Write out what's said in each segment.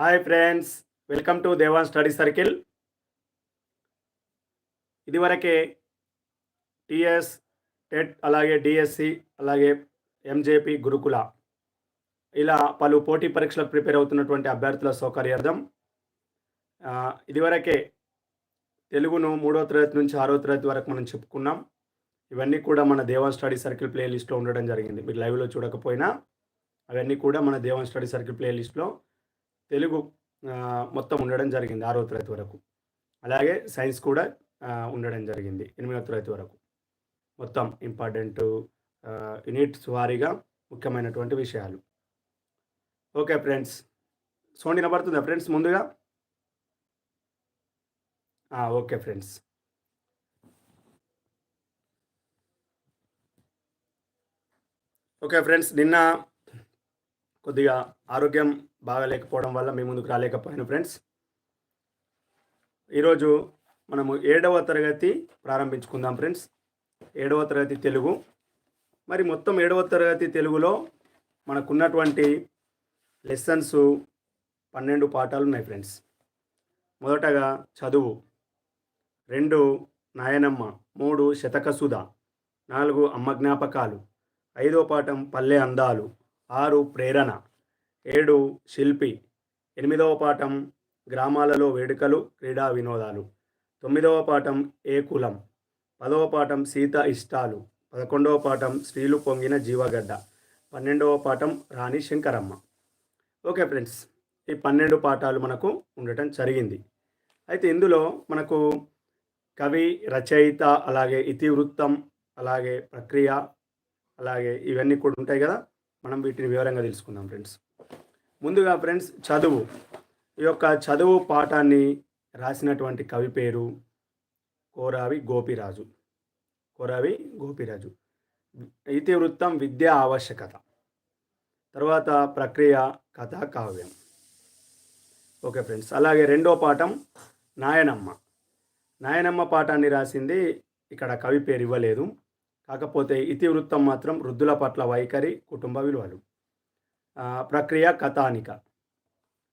Hi friends welcome to Devan study circle. ఇదివరకే TS TET అలాగే DSC అలాగే MJP గురుకుల ఇలా పలు పోటీ పరీక్షలకు ప్రిపేర్ అవుతున్నటువంటి అభ్యర్థుల సౌకర్యార్థం. ఇదివరకే తెలుగును మూడో తరగతి నుంచి ఆరో తరగతి వరకు మనం చెప్పుకున్నాం. ఇవన్నీ కూడా మన దేవాన్ స్టడీ సర్కిల్ ప్లే లిస్ట్లో ఉండడం జరిగింది. మీరు లైవ్లో చూడకపోయినా అవన్నీ కూడా మన దేవాన్ స్టడీ సర్కిల్ ప్లే లిస్ట్లో తెలుగు మొత్తం ఉండడం జరిగింది ఆరో తరగతి వరకు. అలాగే సైన్స్ కూడా ఉండడం జరిగింది ఎనిమిదో తరగతి వరకు. మొత్తం ఇంపార్టెంట్ యూనిట్స్ వారీగా ముఖ్యమైనటువంటి విషయాలు. Okay friends. సౌండ్ వినబడుతుందా ఫ్రెండ్స్ ముందుగా? Okay friends. ఓకే ఫ్రెండ్స్ నిన్న కొద్దిగా ఆరోగ్యం బాగలేకపోవడం వల్ల మీ ముందుకు రాలేకపోయాను ఫ్రెండ్స్ ఈరోజు మనము ఏడవ తరగతి ప్రారంభించుకుందాం ఫ్రెండ్స్ ఏడవ తరగతి తెలుగు. మరి మొత్తం ఏడవ తరగతి తెలుగులో మనకున్నటువంటి లెసన్స్ పన్నెండు పాఠాలు ఉన్నాయి ఫ్రెండ్స్ మొదటగా చదువు. రెండు నాయనమ్మ మూడు శతకసుధ నాలుగు అమ్మ జ్ఞాపకాలు ఐదో పాఠం పల్లె అందాలు ఆరు ప్రేరణ. ఏడు శిల్పి ఎనిమిదవ పాఠం గ్రామాలలో వేడుకలు క్రీడా వినోదాలు. తొమ్మిదవ పాఠం ఏ కులం పదవ పాఠం సీత ఇష్టాలు పదకొండవ పాఠం స్త్రీలు పొంగిన జీవగడ్డ పన్నెండవ పాఠం రాణి శంకరమ్మ. ఓకే ఫ్రెండ్స్ ఈ పన్నెండు పాఠాలు మనకు ఉండటం జరిగింది. అయితే ఇందులో మనకు కవి రచయిత అలాగే ఇతివృత్తం అలాగే ప్రక్రియ అలాగే ఇవన్నీ కూడా ఉంటాయి కదా మనం వీటిని వివరంగా తెలుసుకుందాం ఫ్రెండ్స్. ముందుగా ఫ్రెండ్స్ చదువు. ఈ యొక్క చదువు పాఠాన్ని రాసినటువంటి కవి పేరు కోరావి గోపిరాజు. కోరావి గోపిరాజు. ఇతివృత్తం విద్యా ఆవశ్యకత. తర్వాత ప్రక్రియ కథ కావ్యం. ఓకే ఫ్రెండ్స్ అలాగే రెండో పాఠం నాయనమ్మ. నాయనమ్మ పాఠాన్ని రాసింది ఇక్కడ కవి పేరు ఇవ్వలేదు. కాకపోతే ఇతివృత్తం మాత్రం వృద్ధుల పట్ల వైఖరి కుటుంబ విలువలు. ప్రక్రియ కథానిక.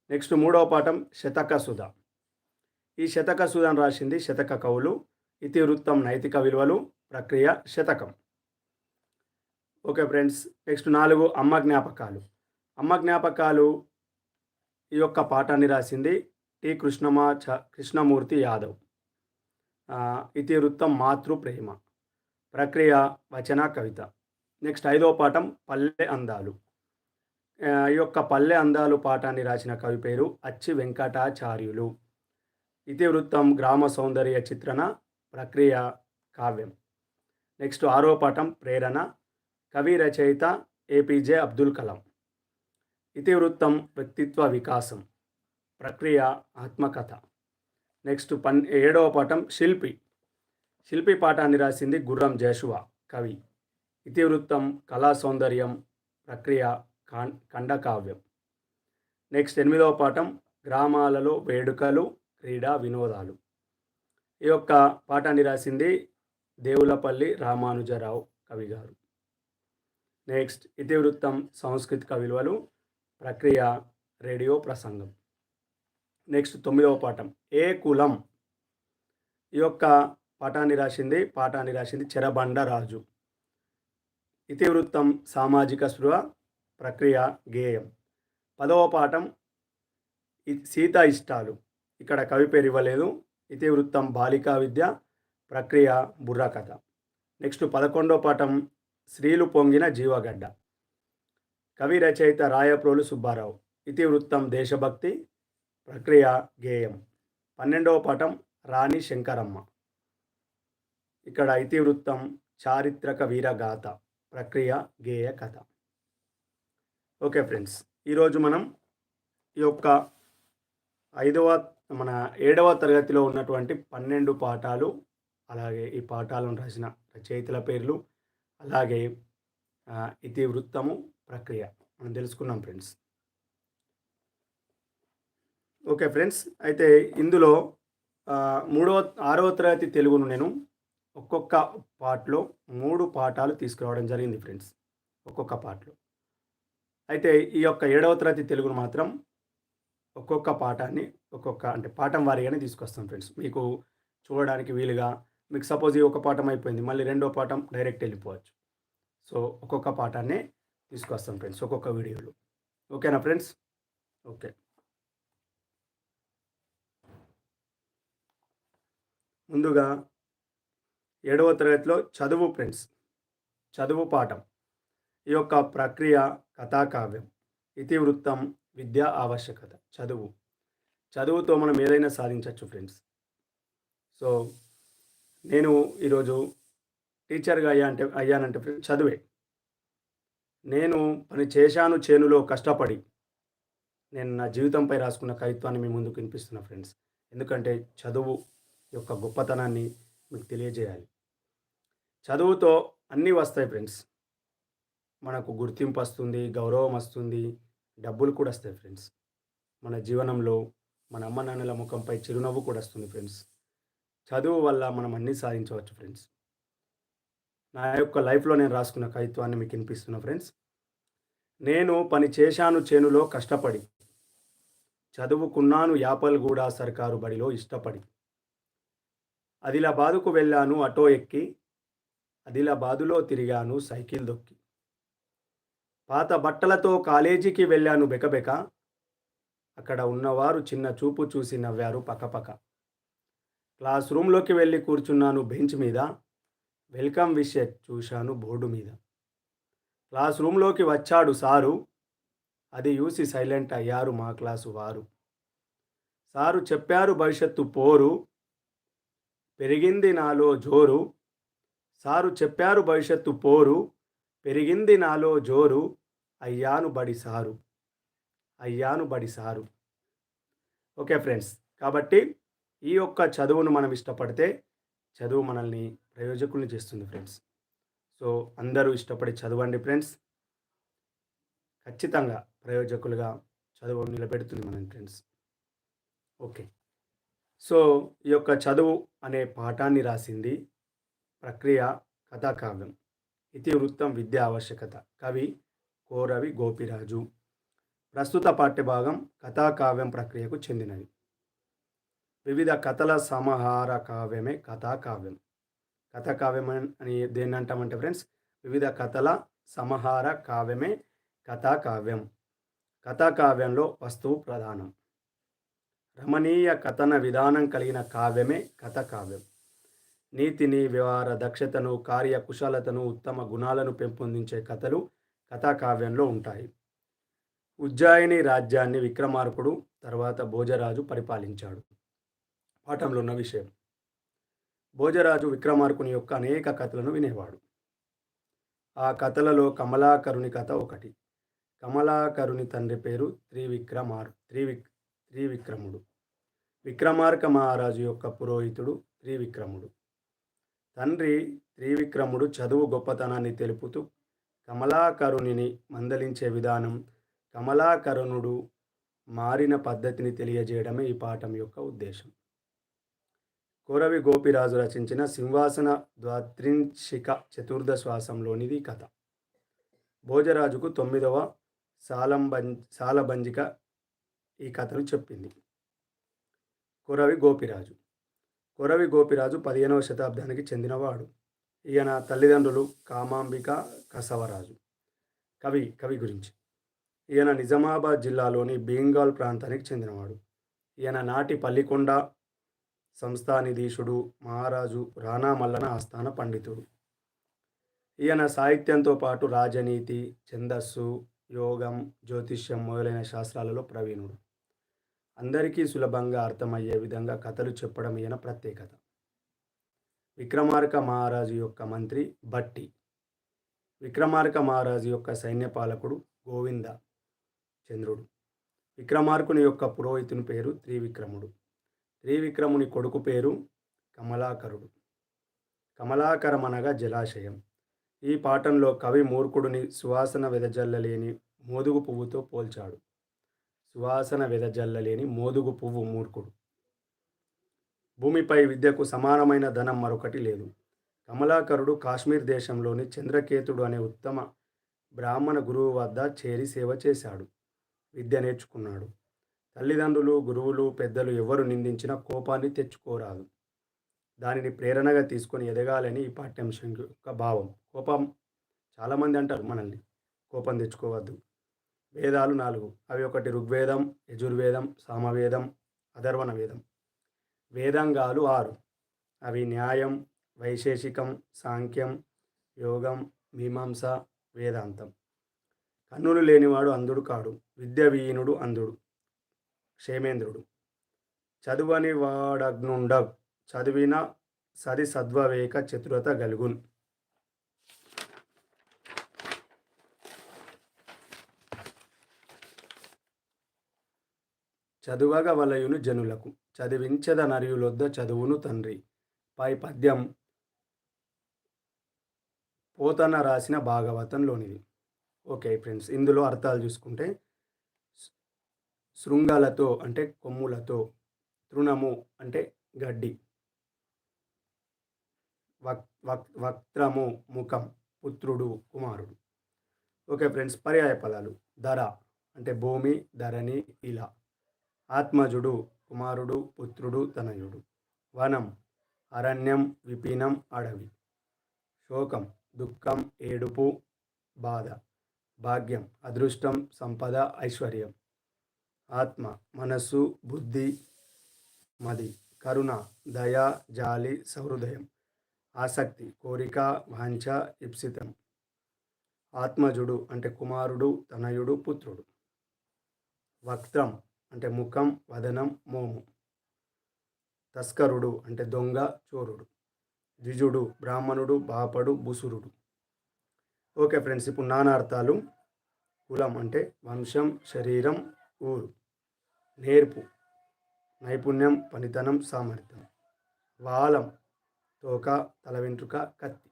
నెక్స్ట్ మూడవ పాఠం శతక సుధ. ఈ శతక సుధను రాసింది శతక కవులు ఇతివృత్తం నైతిక విలువలు ప్రక్రియ శతకం. ఓకే ఫ్రెండ్స్ నెక్స్ట్ నాలుగు అమ్మ జ్ఞాపకాలు. అమ్మ జ్ఞాపకాలు ఈ యొక్క పాఠాన్ని రాసింది టి కృష్ణమా చ కృష్ణమూర్తి యాదవ్. ఇతివృత్తం మాతృ ప్రేమ. ప్రక్రియ వచన కవిత. నెక్స్ట్ ఐదో పాఠం పల్లె అందాలు. యొక్క పల్లె అందాలు పాఠాన్ని రాసిన కవి పేరు అచ్చి వెంకటాచార్యులు. ఇతివృత్తం గ్రామ సౌందర్య చిత్రణ ప్రక్రియ కావ్యం. నెక్స్ట్ ఆరో పాఠం ప్రేరణ కవి రచయిత ఏపీజే అబ్దుల్ కలాం. ఇతివృత్తం వ్యక్తిత్వ వికాసం ప్రక్రియ ఆత్మకథ. నెక్స్ట్ పన్ ఏడవ పాఠం శిల్పి. శిల్పి పాఠాన్ని రాసింది గుర్రం జేషువా కవి. ఇతివృత్తం కళా సౌందర్యం ప్రక్రియ ఖండకావ్యం. నెక్స్ట్ ఎనిమిదవ పాఠం గ్రామాలలో వేడుకలు క్రీడా వినోదాలు. ఈ యొక్క పాఠాన్ని రాసింది దేవులపల్లి రామానుజరావు కవి గారు. నెక్స్ట్ ఇతివృత్తం సాంస్కృతిక విలువలు ప్రక్రియ రేడియో ప్రసంగం. నెక్స్ట్ తొమ్మిదవ పాఠం ఏ కులం? ఈ యొక్క పాఠాన్ని రాసింది పాఠాన్ని రాసింది చెరబండ రాజు. ఇతివృత్తం సామాజిక స్పృహ ప్రక్రియ గేయం. పదవ పాఠం సీత ఇష్టాలు. ఇక్కడ కవి పేరు ఇవ్వలేదు. ఇతివృత్తం బాలికా విద్య ప్రక్రియ బుర్రకథ నెక్స్ట్ పదకొండవ పాఠం స్త్రీలు పొంగిన జీవగడ్డ. కవి రచయిత రాయప్రోలు సుబ్బారావు. ఇతివృత్తం దేశభక్తి ప్రక్రియ గేయం. పన్నెండవ పాఠం రాణి శంకరమ్మ. ఇక్కడ ఇతివృత్తం చారిత్రక వీరగాథ ప్రక్రియ గేయ కథ. ఓకే ఫ్రెండ్స్ ఈరోజు మనం ఈ యొక్క ఐదవ మన ఏడవ తరగతిలో ఉన్నటువంటి పన్నెండు పాఠాలు అలాగే ఈ పాఠాలను రాసిన రచయితల పేర్లు అలాగే ఇతివృత్తము ప్రక్రియ. మనం తెలుసుకున్నాం ఫ్రెండ్స్. ఓకే ఫ్రెండ్స్ అయితే ఇందులో మూడవ ఆరవ తరగతి తెలుగును నేను ఒక్కొక్క పాటలో మూడు పాఠాలు తీసుకురావడం జరిగింది ఫ్రెండ్స్. ఒక్కొక్క పాటలో. అయితే ఈ యొక్క ఏడవ తరగతి తెలుగును మాత్రం ఒక్కొక్క పాఠాన్ని ఒక్కొక్క అంటే పాఠం వారీగానే తీసుకొస్తాం ఫ్రెండ్స్. మీకు చూడడానికి వీలుగా మీకు సపోజ్ ఈ ఒక పాఠం అయిపోయింది మళ్ళీ రెండో పాఠం డైరెక్ట్ వెళ్ళిపోవచ్చు. సో ఒక్కొక్క పాఠాన్ని తీసుకొస్తాం ఫ్రెండ్స్ ఒక్కొక్క వీడియోలు. ఓకేనా ఫ్రెండ్స్? ఓకే. ముందుగా ఏడవ తరగతిలో చదువు ఫ్రెండ్స్. చదువు పాఠం. ఈ యొక్క ప్రక్రియ కథాకావ్యం. ఇతివృత్తం విద్యా ఆవశ్యకత. చదువు. చదువుతో మనం ఏదైనా సాధించవచ్చు ఫ్రెండ్స్. సో నేను ఈరోజు టీచర్గా అయ్యా అంటే అయ్యానంటే ఫ్రెండ్స్ చదువే. నేను పని చేశాను చేనులో కష్టపడి నేను నా జీవితంపై రాసుకున్న కవిత్వాన్ని మీ ముందుకు వినిపిస్తున్నా ఫ్రెండ్స్. ఎందుకంటే చదువు యొక్క గొప్పతనాన్ని మీకు తెలియజేయాలి. చదువుతో అన్నీ వస్తాయి ఫ్రెండ్స్. మనకు గుర్తింపు వస్తుంది గౌరవం వస్తుంది డబ్బులు కూడా వస్తాయి ఫ్రెండ్స్. మన జీవనంలో మన అమ్మ నాన్నల ముఖంపై చిరునవ్వు కూడా వస్తుంది ఫ్రెండ్స్. చదువు వల్ల మనం అన్నీ సాధించవచ్చు ఫ్రెండ్స్. నా యొక్క లైఫ్లో నేను రాసుకున్న కవిత్వాన్ని మీకు వినిపిస్తున్నా ఫ్రెండ్స్. నేను పని చేశాను చేనులో కష్టపడి చదువుకున్నాను యాపల్గూడ సర్కారు బడిలో ఇష్టపడి ఆదిలాబాదుకు వెళ్ళాను ఆటో ఎక్కి ఆదిలాబాదులో తిరిగాను సైకిల్ దొక్కి. పాత బట్టలతో కాలేజీకి వెళ్ళాను బెకబెక అక్కడ ఉన్నవారు చిన్న చూపు చూసి నవ్వారు పక్కపక్క క్లాస్ రూమ్లోకి వెళ్ళి కూర్చున్నాను బెంచ్ మీద. వెల్కమ్ విషెట్ చూశాను బోర్డు మీద. క్లాస్ రూమ్లోకి వచ్చాడు సారు. అది చూసి సైలెంట్ అయ్యారు మా క్లాసు వారు. సారు చెప్పారు భవిష్యత్తు పోరు. పెరిగింది నాలో జోరు. సారు చెప్పారు భవిష్యత్తు పోరు. పెరిగింది నాలో జోరు. అయ్యాను బడి సారు. అయ్యాను బడి సారు. ఓకే ఫ్రెండ్స్ కాబట్టి ఈ యొక్క చదువును మనం ఇష్టపడితే చదువు మనల్ని ప్రయోజకుల్ని చేస్తుంది ఫ్రెండ్స్. సో అందరూ ఇష్టపడి చదవండి ఫ్రెండ్స్. ఖచ్చితంగా ప్రయోజకులుగా చదువు నిలబెడుతుంది మనం ఫ్రెండ్స్. ఓకే. సో ఈ యొక్క చదువు అనే పాఠాన్ని రాసింది ప్రక్రియ కథాకావ్యం. ఇతివృత్తం విద్యా ఆవశ్యకత. కవి కోరవి గోపిరాజు. ప్రస్తుత పాఠ్యభాగం కథాకావ్యం ప్రక్రియకు చెందినది. వివిధ కథల సమాహార కావ్యమే కథాకావ్యం. కథాకావ్యం అని దేన్ని అంటామంటే ఫ్రెండ్స్ వివిధ కథల సమాహార కావ్యమే కథాకావ్యం. కథాకావ్యంలో వస్తువు ప్రధానం. రమణీయ కథన విధానం కలిగిన కావ్యమే కథాకావ్యం. నీతిని వ్యవహార దక్షతను కార్య కుశలతను ఉత్తమ గుణాలను పెంపొందించే కథలు కథాకావ్యంలో ఉంటాయి. ఉజ్జాయిని రాజ్యాన్ని విక్రమార్కుడు తర్వాత భోజరాజు పరిపాలించాడు. పాఠంలో ఉన్న విషయం. భోజరాజు విక్రమార్కుని యొక్క అనేక కథలను వినేవాడు. ఆ కథలలో కమలాకరుని కథ ఒకటి. కమలాకరుని తండ్రి పేరు త్రివిక్రమార్ త్రివిక్ త్రివిక్రముడు. విక్రమార్క మహారాజు యొక్క పురోహితుడు త్రివిక్రముడు. తండ్రి త్రివిక్రముడు చదువు గొప్పతనాన్ని తెలుపుతూ కమలాకరుణిని మందలించే విధానం కమలాకరుణుడు మారిన పద్ధతిని తెలియజేయడమే ఈ పాఠం యొక్క ఉద్దేశం. కోరవి గోపిరాజు రచించిన సింహాసన ద్వాత్రింశిక చతుర్దశ్వాసంలోనిది కథ. భోజరాజుకు తొమ్మిదవ సాలంబం సాలబంజిక ఈ కథను చెప్పింది. కొరవి గోపిరాజు. కొరవి గోపిరాజు పదిహేనవ శతాబ్దానికి చెందినవాడు. ఈయన తల్లిదండ్రులు కామాంబిక కసవరాజు. కవి కవి గురించి. ఈయన నిజామాబాద్ జిల్లాలోని బెంగాల్ ప్రాంతానికి చెందినవాడు. ఈయన నాటి పల్లికొండ సంస్థానిధీశుడు మహారాజు రాణా మల్లన ఆస్థాన పండితుడు. ఈయన సాహిత్యంతో పాటు రాజనీతి ఛందస్సు యోగం జ్యోతిష్యం మొదలైన శాస్త్రాలలో ప్రవీణుడు. అందరికీ సులభంగా అర్థమయ్యే విధంగా కథలు చెప్పడం ఈయన ప్రత్యేకత. విక్రమార్క మహారాజు యొక్క మంత్రి భట్టి విక్రమార్క మహారాజు యొక్క సైన్యపాలకుడు గోవింద చంద్రుడు విక్రమార్కుని యొక్క పురోహితుని పేరు త్రివిక్రముడు. త్రివిక్రముని కొడుకు పేరు కమలాకరుడు. కమలాకరమనగా జలాశయం. ఈ పాఠంలో కవి మూర్ఖుడిని సువాసన వెదజల్లలేని మోదుగు పువ్వుతో పోల్చాడు. సువాసన వెదజల్లలేని మోదుగు పువ్వు మూర్ఖుడు. భూమిపై విద్యకు సమానమైన ధనం మరొకటి లేదు. కమలాకరుడు కాశ్మీర్ దేశంలోని చంద్రకేతుడు అనే ఉత్తమ బ్రాహ్మణ గురువు వద్ద చేరి సేవ చేశాడు. విద్య నేర్చుకున్నాడు. తల్లిదండ్రులు గురువులు పెద్దలు ఎవరు నిందించినా కోపాన్ని తెచ్చుకోరాదు. దానిని ప్రేరణగా తీసుకొని ఎదగాలని ఈ పాఠ్యాంశం యొక్క భావం. కోపం చాలామంది అంటారు మనల్ని. కోపం తెచ్చుకోవద్దు. వేదాలు నాలుగు. అవి ఒకటి ఋగ్వేదం యజుర్వేదం సామవేదం అధర్వణ వేదం. వేదాంగాలు ఆరు. అవి న్యాయం వైశేషికం సాంఖ్యం యోగం మీమాంస వేదాంతం. కన్నులు లేనివాడు అందుడు కాడు విద్యవీనుడు అందుడు. క్షేమేంద్రుడు. చదువని వాడగ్నుండ చదివిన సది సద్వవేక చతురత గలుగున్. చదువగ వలయును జనులకు చదివించద నరియులొద్ద చదువును తండ్రి. పై పద్యం పోతన రాసిన భాగవతంలోనిది. ఓకే ఫ్రెండ్స్ ఇందులో అర్థాలు చూసుకుంటే శృంగాలతో అంటే కొమ్ములతో తృణము అంటే గడ్డి. వక్ వక్ వక్త్రము ముఖం పుత్రుడు కుమారుడు. ఓకే ఫ్రెండ్స్ పర్యాయ పదాలు ధర అంటే భూమి ధరణి ఇలా. ఆత్మజుడు కుమారుడు పుత్రుడు తనయుడు వనం అరణ్యం విపీనం అడవి. శోకం దుఃఖం ఏడుపు బాధ. భాగ్యం అదృష్టం సంపద ఐశ్వర్యం. ఆత్మ మనస్సు బుద్ధి మది. కరుణ దయ జాలి సహృదయం. ఆసక్తి కోరిక వాంఛ ఇప్సితం. ఆత్మజుడు అంటే కుమారుడు తనయుడు పుత్రుడు. వక్త్రం అంటే ముఖం వదనం మోము. తస్కరుడు అంటే దొంగ చోరుడు. ద్విజుడు బ్రాహ్మణుడు బాపడు బుసురుడు. ఓకే ఫ్రెండ్స్ ఇప్పుడు నానార్థాలు. కులం అంటే వంశం శరీరం ఊరు. నేర్పు. నైపుణ్యం పనితనం సామర్థ్యం. వాలం. తోక తల వెంట్రుక కత్తి.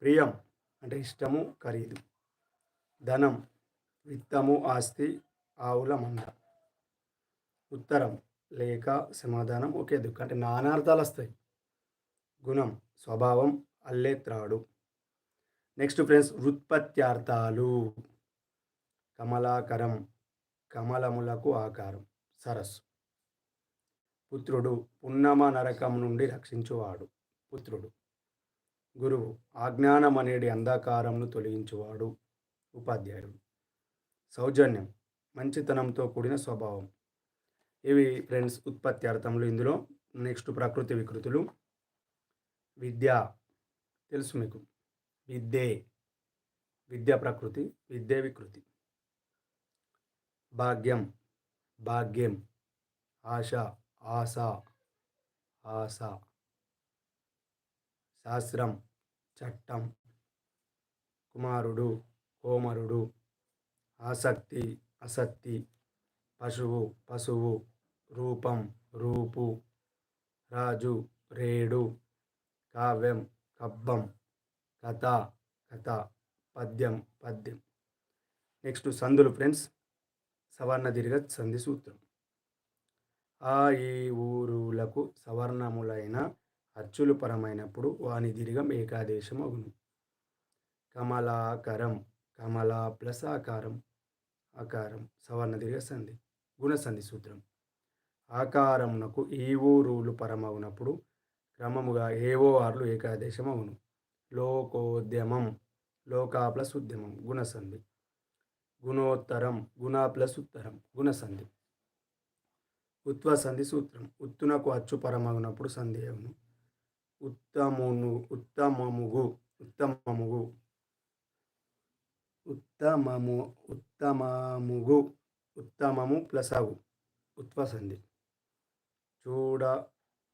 ప్రియం అంటే ఇష్టము ఖరీదు. ధనం. విత్తము ఆస్తి ఆవుల మంద. ఉత్తరం లేక సమాధానం ఒకే దుఃఖం అంటే నానార్థాలు వస్తాయి. గుణం స్వభావం అల్లేత్రాడు నెక్స్ట్ ఫ్రెండ్స్ వృత్పత్త్యార్థాలు కమలాకరం కమలములకు ఆకారం సరస్సు. పుత్రుడు పున్నమ నరకం నుండి రక్షించువాడు. పుత్రుడు. గురువు ఆజ్ఞానం అనేది అంధకారంను తొలగించువాడు. ఉపాధ్యాయుడు. సౌజన్యం మంచితనంతో కూడిన స్వభావం. ఇవి ఫ్రెండ్స్ ఉత్పత్తి అర్థములు ఇందులో. నెక్స్ట్ ప్రకృతి వికృతులు. విద్య తెలుసు మీకు. విద్యే. విద్య ప్రకృతి విద్య వికృతి. భాగ్యం. భాగ్యం. ఆశ ఆశ ఆశ. శాస్త్రం. చట్టం. కుమారుడు కోమరుడు. ఆసక్తి అసక్తి. పశువు పశువు. రూపం రూపు రాజు రేడు కావ్యం కబ్బం కథ కథ పద్యం పద్యం. నెక్స్ట్ సందులు ఫ్రెండ్స్ సవర్ణ దీర్ఘ సంధి సూత్రం. ఆ ఈ ఊరులకు సవర్ణములైన అచ్చులు పరమైనప్పుడు వాని దీర్ఘం ఏకాదేశం అగును కమలాకరం కమలా ప్లస్ ఆకారం ఆకారం సవర్ణ దీర్ఘ సంధి గుణసంధి సూత్రం. ఆకారమునకు ఏవో రూలు పరమవునప్పుడు క్రమముగా ఏవో ఆర్లు ఏకాదేశం అవును లోకోద్యమం లోకా ప్లస్ ఉద్యమం గుణసంధి. గుణోత్తరం గుణ ప్లస్ ఉత్తరం గుణసంధి. ఉత్వసంధి సూత్రం. ఉత్తునకు అచ్చు పరమగునప్పుడు సంధి అవును ఉత్తమును ఉత్తమముగు ఉత్తమముగు. ఉత్తమము ఉత్తమముగు ఉత్తమము ప్లస్ అవు ఉత్వసంధి. చూడ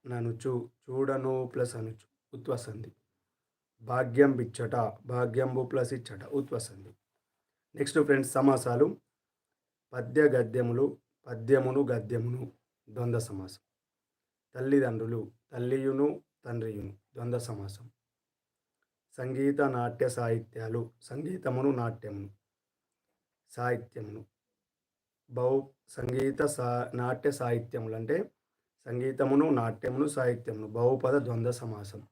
ననుచు చూడను ప్లస్ అనుచు ఉత్వసంధి. భాగ్యం బిచ్చట భాగ్యంబు ప్లస్ ఇచ్చట ఉత్వసంధి. Next friends సమాసాలు. పద్య గద్యములు పద్యమును గద్యమును ద్వంద్వ సమాసం. తల్లిదండ్రులు తల్లియును తండ్రియును ద్వంద్వ సమాసం. సంగీత నాట్య సాహిత్యాలు సంగీతమును నాట్యమును సాహిత్యమును. బహు సంగీత సా నాట్య సాహిత్యములు అంటే సంగీతమును నాట్యమును సాహిత్యమును బహుపద ద్వంద్వ సమాసం.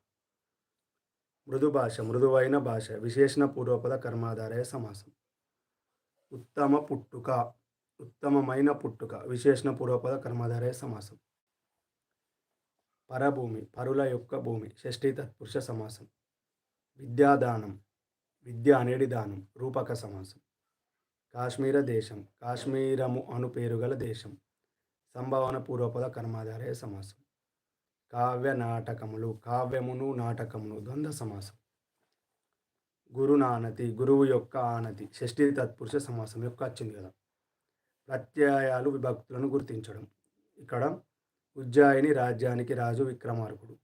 మృదు భాష మృదువైన భాష విశేషణ పూర్వపద కర్మాధారయ సమాసం. ఉత్తమ పుట్టుక ఉత్తమమైన పుట్టుక విశేషణ పూర్వపద కర్మాధారయ సమాసం. పరభూమి పరుల యొక్క భూమి షష్ఠీ తత్పురుష సమాసం. విద్యాదానం విద్య అనేది దానం రూపక సమాసం. కాశ్మీర దేశం కాశ్మీరము అను పేరుగల దేశం. సంభావన పూర్వపద కర్మాధారయ సమాసం. కావ్య నాటకములు కావ్యమును నాటకమును ద్వంద్వ సమాసం. గురునానతి గురువు యొక్క ఆనతి షష్ఠి తత్పురుష సమాసం యొక్క వచ్చింది కదా ప్రత్యయాలు విభక్తులను గుర్తించడం. ఇక్కడ ఉజ్జాయిని రాజ్యానికి రాజు విక్రమార్కుడు.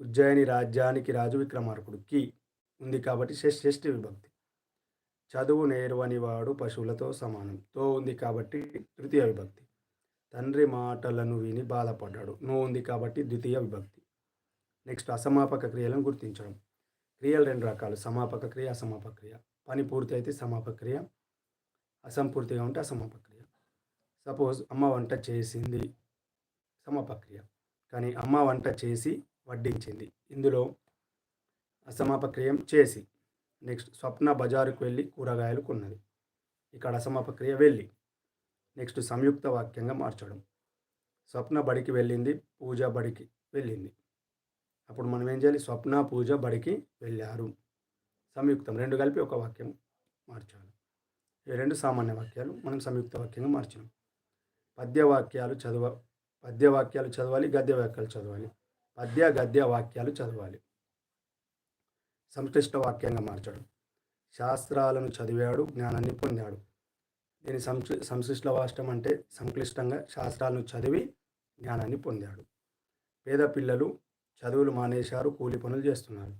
ఉజ్జాయిని రాజ్యానికి రాజు విక్రమార్కుడు. కి ఉంది కాబట్టి షష్ఠి విభక్తి. చదువు నేర్వని వాడు పశువులతో సమానం. తో ఉంది కాబట్టి తృతీయ విభక్తి. తండ్రి మాటలను విని బాధపడ్డాడు. నో ఉంది కాబట్టి ద్వితీయ విభక్తి. నెక్స్ట్ అసమాపక క్రియలను గుర్తించడం. క్రియలు రెండు రకాలు. సమాపక క్రియ అసమాపక క్రియ. పని పూర్తి అయితే సమాపక క్రియ. అసంపూర్తిగా ఉంటే అసమాపక క్రియ. సపోజ్ అమ్మ వంట చేసింది సమాపక క్రియ. కానీ అమ్మ వంట చేసి వడ్డించింది. ఇందులో అసమాపక క్రియం చేసి. నెక్స్ట్ స్వప్న బజారుకు వెళ్ళి కూరగాయలు కొన్నది. ఇక్కడ అసమాపక క్రియ వెళ్ళి. నెక్స్ట్ సంయుక్త వాక్యంగా మార్చడం. స్వప్న బడికి వెళ్ళింది పూజ బడికి వెళ్ళింది. అప్పుడు మనం ఏం చేయాలి? స్వప్న పూజ బడికి వెళ్ళారు. సంయుక్తం రెండు కలిపి ఒక వాక్యం మార్చాలి. ఈ రెండు సామాన్య వాక్యాలు మనం సంయుక్త వాక్యంగా మార్చినాం. పద్య వాక్యాలు చదవ పద్య వాక్యాలు చదవాలి గద్య వాక్యాలు చదవాలి. పద్య గద్య వాక్యాలు చదవాలి. సంక్లిష్ట వాక్యంగా మార్చడం. శాస్త్రాలను చదివాడు జ్ఞానాన్ని పొందాడు. దీని సంక్షి సంశ్లిష్ట వాష్టం అంటే సంక్లిష్టంగా శాస్త్రాలను చదివి జ్ఞానాన్ని పొందాడు. పేద పిల్లలు చదువులు మానేశారు కూలి పనులు చేస్తున్నారు.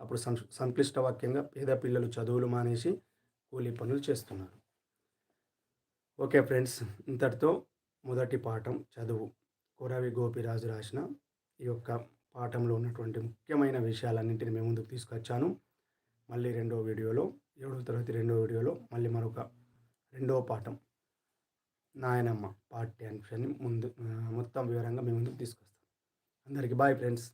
అప్పుడు సం సంక్లిష్ట వాక్యంగా పేద పిల్లలు చదువులు మానేసి కూలి పనులు చేస్తున్నారు. ఓకే ఫ్రెండ్స్ ఇంతటితో మొదటి పాఠం చదువు. కురవి గోపిరాజు రాసిన ఈ యొక్క పాఠంలో ఉన్నటువంటి ముఖ్యమైన విషయాలన్నింటినీ మేము ముందుకు తీసుకొచ్చాను. మళ్ళీ రెండో వీడియోలో ఏడవ తరగతి రెండో వీడియోలో మళ్ళీ మరొక రెండవ పాఠం. నాయనమ్మ పార్ట్ టెన్షన్ ముందు మొత్తం వివరంగా మేము ముందుకు తీసుకొస్తాం. అందరికీ బాయ్ ఫ్రెండ్స్.